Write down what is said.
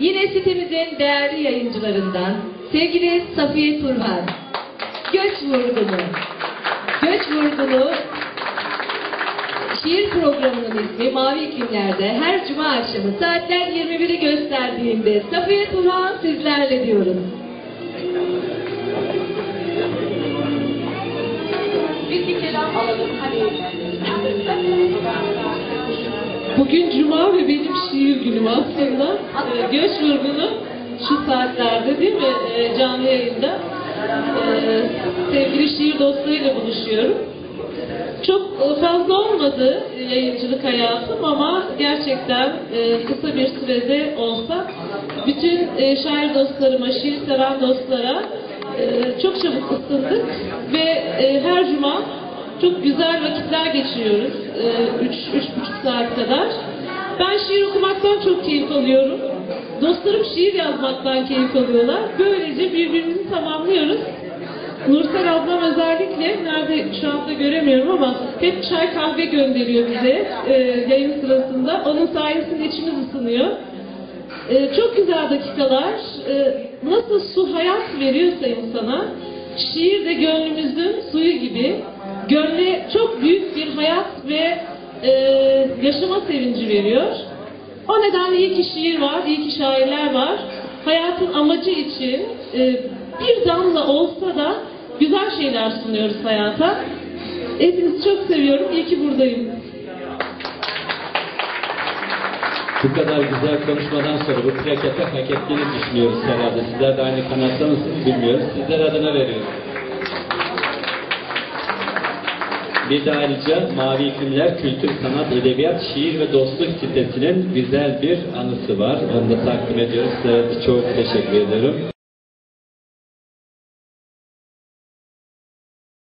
yine sitemizin değerli yayıncılarından sevgili Safiye Turhan. Göç Vurgunu. Göç Vurgunu şiir programının ismi Mavi İklimler'de her cuma akşamı saatler 21'i gösterdiğinde Safiye Turhan sizlerle diyoruz. Bir kelam alalım. Hadi. Bugün cuma ve benim şiir günüm aslında. Ee, göç vurgunu şu saatlerde değil mi Ee, canlı yayında. Ee, sevgili şiir dostlarıyla buluşuyorum. Çok e, fazla olmadı yayıncılık hayatım ama gerçekten e, kısa bir sürede olsa bütün e, şair dostlarıma, şiir seven dostlara e, çok çabuk ısındık ve e, her cuma çok güzel vakitler geçiriyoruz. E, üç, üç buçuk saat kadar. Ben şiir okumaktan çok keyif alıyorum. Dostlarım şiir yazmaktan keyif alıyorlar. Böylece birbirimizi tamamlıyoruz. Nursel ablam özellikle, nerede şu anda göremiyorum ama hep çay kahve gönderiyor bize e, yayın sırasında. Onun sayesinde içimiz ısınıyor. E, çok güzel dakikalar. E, nasıl su hayat veriyorsa insana, şiir de gönlümüzün suyu gibi. Gönle çok büyük bir hayat ve e, yaşama sevinci veriyor. O nedenle iyi ki şiir var, iyi ki şairler var. Hayatın amacı için e, bir damla olsa da güzel şeyler sunuyoruz hayata. Hepinizi çok seviyorum. İyi ki buradayım. Bu kadar güzel konuşmadan sonra bu plakete hak ettiğini düşünüyoruz herhalde. Sizler de aynı kanatta mısınız bilmiyoruz. Sizler adına veriyoruz. Bir de ayrıca Mavi İklimler Kültür, Sanat, Edebiyat, Şiir ve Dostluk sitesinin güzel bir anısı var. Onu da takdim ediyoruz. Size çok teşekkür ederim.